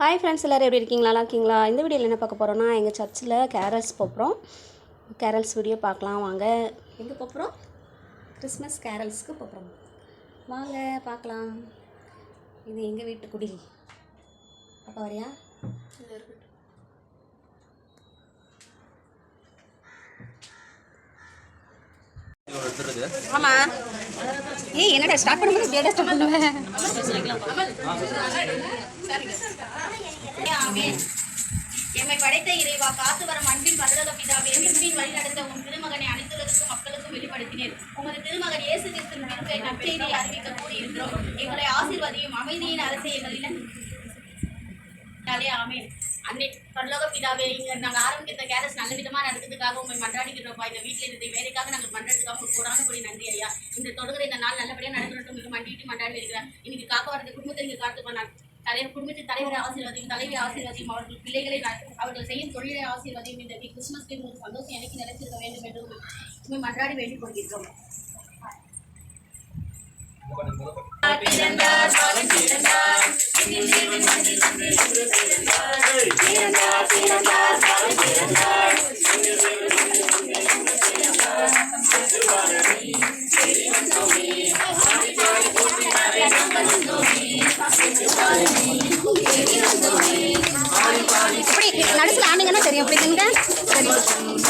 Hi friends எல்லோரும் எப்படி இருக்கீங்களா நல்லா இருக்கீங்களா? இந்த வீடியோவில் என்ன பார்க்க போகிறோன்னா எங்கள் சர்ச்சில் கேரல்ஸ் போகிறோம் கேரல்ஸ் வீடியோ பார்க்கலாம். வாங்க. எங்கே போகிறோம் கிறிஸ்மஸ் கேரல்ஸ்க்கு போகிறோம் வாங்க பார்க்கலாம். இது எங்கள் வீட்டு குடி. அப்போ வரியா? ஆமாம் ஏய் என்னடா ஸ்டார்ட் பண்ணும்போது ஸ்டார்ட் பண்ணுவேன் எம்மை படைத்த இறைவா காத்து வரும் அன்பின் பரலோக பிதாவே விண்மீன் வழி நடந்த உன் திருமகனை அனைத்துலகத்துக்கும் மக்களுக்கும் வெளிப்படுத்தினேர் உமது திருமகன் இயேசு கிறிஸ்துவின் பிறப்பை நற்செய்தியை அறிவிக்க கூறியிருக்கிறோம் எங்களை ஆசீர்வதியும் அமைதியின் அரசை எங்களிடம் ஆமென் அன்னை பரலோக பிதாவே இங்க நாங்க ஆரம்பிக்கிற கேரஸ் நல்ல விதமாக நடக்கிறதுக்காக உண்மை மன்றாடிக்கிறோம்ப்பா. இந்த வீட்டில் இருந்த வேலைக்காக நாங்கள் மன்றாடுறதுக்காக உங்களுக்கு கூடாமல் கொடி நன்றி ஐயா. இந்த தொடர்கிற இந்த நாள் நல்லபடியாக நடக்கணும் உங்களுக்கு மண்டிட்டு மன்றாடி இருக்கிறேன். இன்னைக்கு காக்க வரது குடும்பத்தை நீங்க காத்து பண்ணாங்க தலைவர் குடும்பத்தின் தலைவரை ஆசீர்வதியும் தலைவி ஆசீர்வதியும் அவர்கள் பிள்ளைகளை ந- அவர்கள் செய்யும் தொழிலை ஆசீர்வதியும் இந்த கிறிஸ்துமஸ் டே ஒரு சந்தோஷம் எனக்கு நினைச்சிருக்க வேண்டும் என்று உண்மை மன்றாடி வேண்டிக் கொள்கிறோம் பிறந்தார்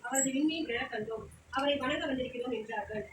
அவரது விண்மீன் விழ கண்டோம். அவரை வணங்க வந்திருக்கிறோம் என்றார்கள்.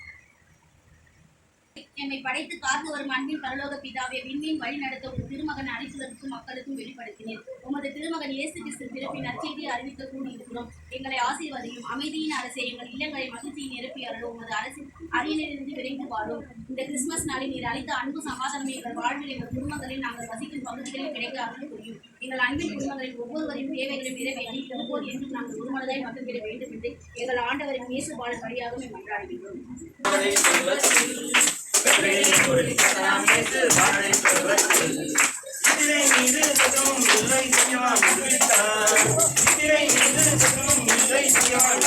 என்னை படைத்து காத்து வரும் அன்பின் பரலோக பிதாவே விண்மீன் வழி நடத்த ஒரு திருமகன் அனைத்துலருக்கும் மக்களுக்கும் வெளிப்படுத்தினேன். உமது திருமகன் இயேசு கிறிஸ்து பிறப்பின் நற்செய்தியை அறிவிக்க கூடியிருக்கிறோம். எங்களை ஆசீர்வதியும் அமைதியின் அரசை எங்கள் இல்லங்களை மகிழ்ச்சியை நிரப்பி அருளும் உமது அரசு அரியணையிலிருந்து விரைந்து வாழும். இந்த கிறிஸ்துமஸ் நாளில் நீர் அளித்த அன்பு சமாதானம் எங்கள் வாழ்வில் எங்கள் குடும்பங்களில் நாங்கள் வசிக்கும் பகுதிகளில் கிடைக்க அருள் புரியும். எங்கள் அன்பின் குடும்பங்களில் ஒவ்வொருவரின் தேவைகளும் நிறைவேற்றி ஒவ்வொரு என்றும் நாங்கள் ஒருமனதாய் மகிழ்ந்திட வேண்டும் என்று எங்கள் ஆண்டவரின் இயேசு பாட வழியாகவும் மன்றாடுகிறோம் எல்லோருக்கும் தவறுகையினால் நன்மை செய்பவராம் எல்லாருக்கும் தவறுகையினால் நன்மை செய்பவராம் எல்லாருக்கும் தவறுகையினால் நன்மை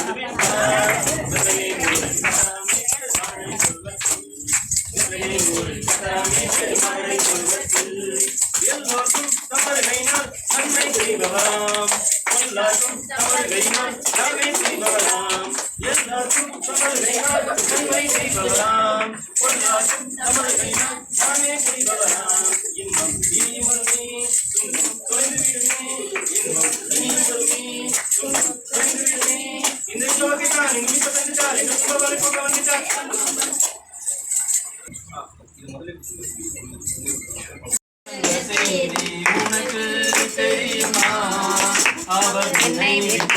அவர் என்னை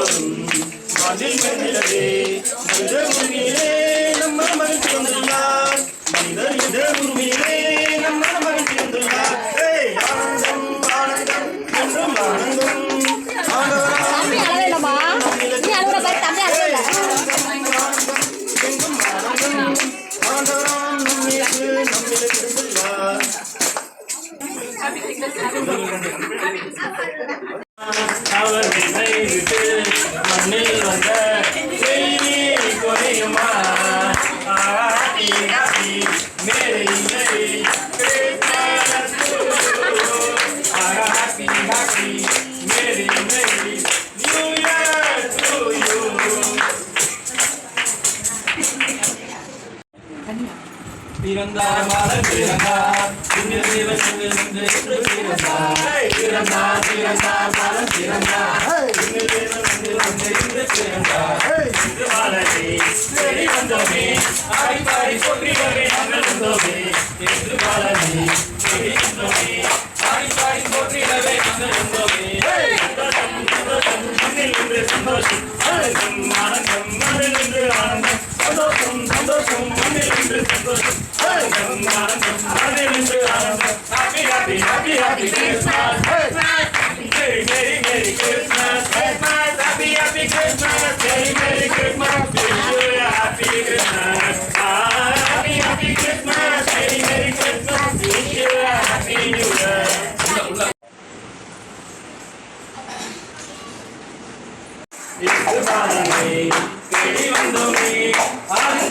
மனிதர் எல்லோரும் மதில் மேலிடவே மனித உரிமையிலே நம்ம மகிழ்ச்சி வந்துள்ளார் மனிதர் உரிமையிலே நம்ம பிறந்தார் மலர் பிறந்தார் புண்ணிய தேவன் எங்கிருந்து என்று பிறந்தார். பிறந்தார் பிறந்தார் மலர் பிறந்தார். புண்ணிய தேவன் எங்கிருந்து என்று பிறந்தார். இன்று மலரே தேடி வந்தோமே. ஆடி பாடி போற்றிடவே நாங்கள் வந்தோமே. என்று மலரே happy, happy, happy Christmas. Merry, merry, merry Christmas. Christmas, happy, happy Christmas. Merry, merry Christmas. Wish you a happy Christmas. Ah, happy, happy Christmas. Merry, merry Christmas. Wish you a happy New Year. इस बार में तेरी बंदों में आज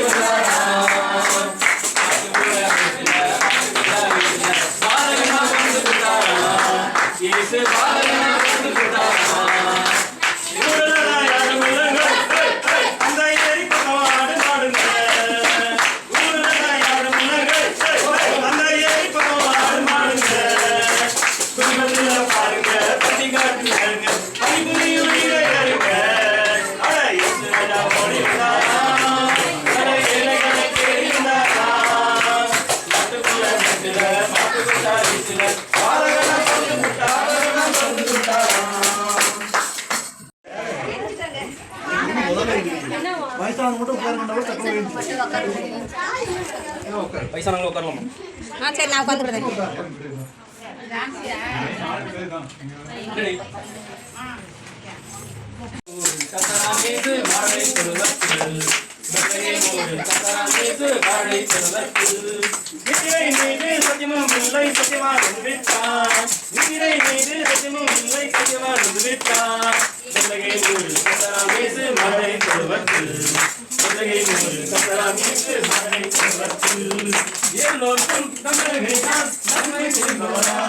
வயசானவங்க மட்டும் உட்காரலாமா ஆ சரி நான் உட்காந்துக்கிறேன் கத்தராமேது வாழை செல்வத்தில் கத்தராமேது வாழை செல்வத்தில் நித்திரை மீது சத்தியமும் இல்லை சத்தியமாக விட்டான் நித்திரை மீது சத்தியமும் இல்லை சத்தியமாக விட்டான் பெத்தகேமோடு கத்தராமேது வாழை செல்வத்தில் பெத்தகேமோடு கத்தராமேது வாழை செல்வத்தில் எல்லோருக்கும் தமிழகைதான் நன்மை செய்பவரா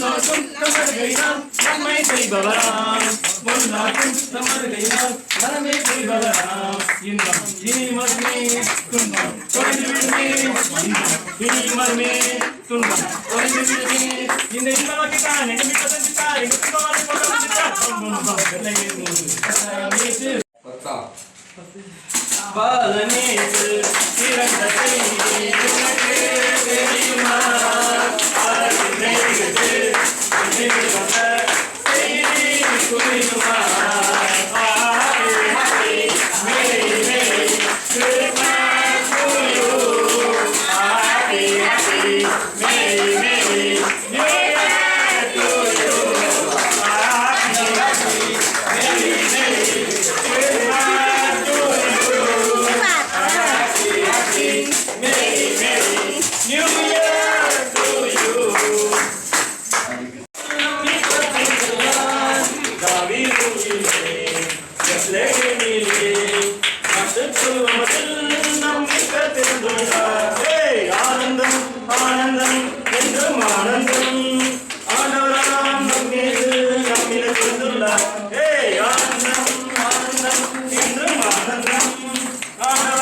எல்லோருக்கும் தமிழகைதான் நன்மை செய்பவராம். முன்னாக்கும் தமிழகைதான் நன்மை செய்பவராம். இன்பம் இனிமர்மே துன்பம் தொலைந்து விடுமே இன்பம் இனிமர்மே துன்பம் தொலைந்து விடுமே இந்த இன்பமாக்கி தான் எங்க வீட்டை தான் எங்க குடும்பத்தை கொண்டு வந்துட்டான் பாலனேசு பிறந்த செய்தி. ஆனந்தம் ஆனந்தம் என்றும் ஆனந்தம் ஆண்டவராம்